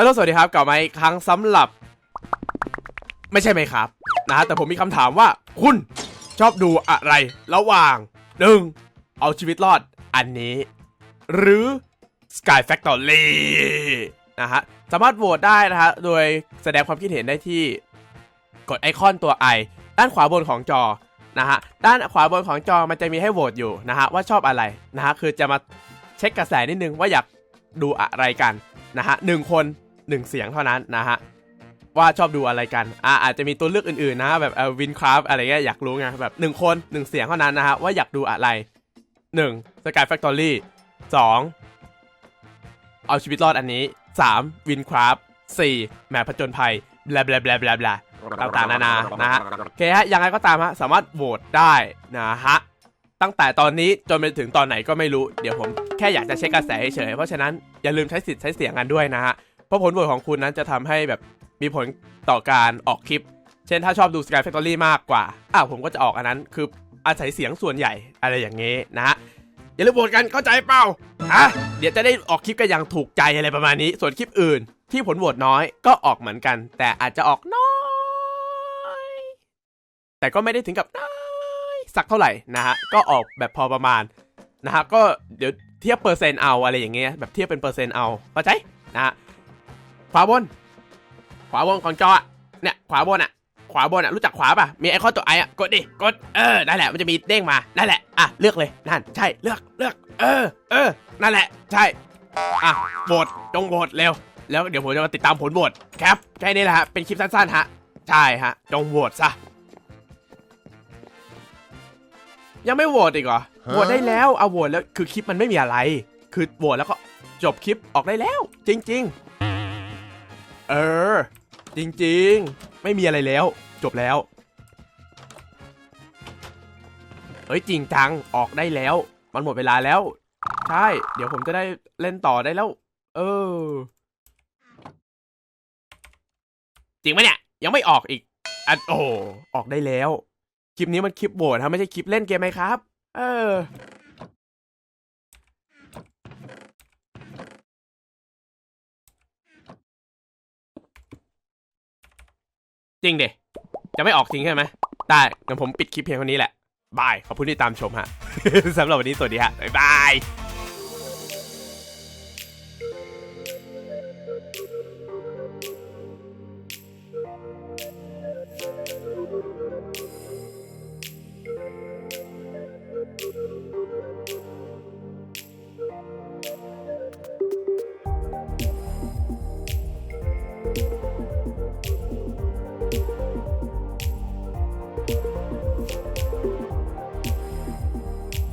ฮัลโหลสวัสดีครับกลับมาอีกครั้งสำหรับ ไม่ใช่ไหมครับนะฮะแต่ผมมีคำถามว่าคุณชอบดูอะไร ระหว่างหนึ่งเอาชีวิตรอดอันนี้ หรือ Sky Factory นะฮะสามารถโหวตได้นะฮะโดยแสดงความคิดเห็นได้ที่กดไอคอนตัว I ด้านขวาบนของจอนะฮะด้านขวาบนของจอมันจะมีให้โหวตอยู่นะฮะว่าชอบอะไรนะฮะคือจะมาเช็คกระแสนิดนึงว่าอยากดูอะไรกันนะฮะหนึ่งคน หนึ่งเสียงเท่านั้นนะฮะว่าชอบดูอะไรกันอ่าอาจจะมีตัวเลือกอื่นๆนะแบบเออวินคราฟอะไรเงี้ยอยากรู้ไงแบบหนึ่งคนหนึ่งเสียงเท่านั้นนะฮะว่าอยากดูอะไรหนึ่งสกายแฟคทอรี่สองเอาชีวิตรอดอันนี้ 3. วินคราฟ 4. แมปผจญภัยบลาบลาบลาบลาบลาต่างๆนานานะฮะโอเคฮะยังไงก็ตามฮะสามารถโหวตได้นะฮะตั้งแต่ตอนนี้จนไปถึงตอนไหนก็ไม่รู้ เดี๋ยวผมแค่อยากจะเช็คกระแสเฉยเพราะฉะนั้นอย่าลืมใช้สิทธิ์ใช้เสียงกันด้วยนะฮะ เพราะผลโหวตของคุณนั้นจะทำให้แบบมีผลต่อการออกคลิป เช่นถ้าชอบดู Sky Factory มากกว่า อ้าวผมก็จะออกอันนั้น คืออาศัยเสียงส่วนใหญ่อะไรอย่างนี้นะฮะอย่าลืมโหวตกันเข้าใจเปล่าอะเดี๋ยวจะได้ออกคลิปกันอย่างถูกใจอะไรประมาณนี้ ส่วนคลิปอื่น ที่ผลโหวตน้อยก็ออกเหมือนกัน แต่อาจจะออกน้อย แต่ก็ไม่ได้ถึงกับน้อยสักเท่าไหร่นะฮะก็ออกแบบพอประมาณนะฮะก็เดี๋ยวเทียบเปอร์เซ็นต์เอาอะไรอย่างเงี้ยแบบเทียบเป็นเปอร์เซ็นต์เอาเข้าใจนะฮะ ขวาบน ขวาบนของจออะเนี่ย ขวาบนอะ ขวาบนอะ รู้จักขวาป่ะ มีไอคอนตัวไออะ กดดิ กด เออ นั่นแหละ มันจะมีเด้งมา นั่นแหละ อะ เลือกเลย นั่น ใช่ เลือก เลือก เออ เออ นั่นแหละ ใช่ อะ โหวต จงโหวตเร็ว แล้วเดี๋ยวผมจะมาติดตามผลโหวตครับ แค่นี้แหละฮะ เป็นคลิปสั้นๆฮะ ใช่ฮะ จงโหวตซะ ยังไม่โหวตอีกเหรอ โหวตได้แล้ว เอาโหวตแล้ว คือคลิปมันไม่มีอะไร คือโหวตแล้วก็จบคลิปออกได้แล้ว จริง ๆ เออ จริงๆ ไม่มีอะไรแล้ว จบแล้ว เฮ้ยจริงจัง ออกได้แล้ว มันหมดเวลาแล้ว ใช่ เดี๋ยวผมจะได้เล่นต่อได้แล้ว เออ จริงไหมเนี่ย ยังไม่ออกอีกอันโอ้ออกได้แล้ว คลิปนี้มันคลิปโหวตครับไม่ใช่คลิปเล่นเกมไหมครับ เออ จริงเดจะไม่ออกจริงใช่ไหมได้งั้นผมปิดคลิปเพียงเท่านี้แหละบายขอบคุณที่ตามชมฮะสำหรับวันนี้สวัสดีฮะบ๊ายบาย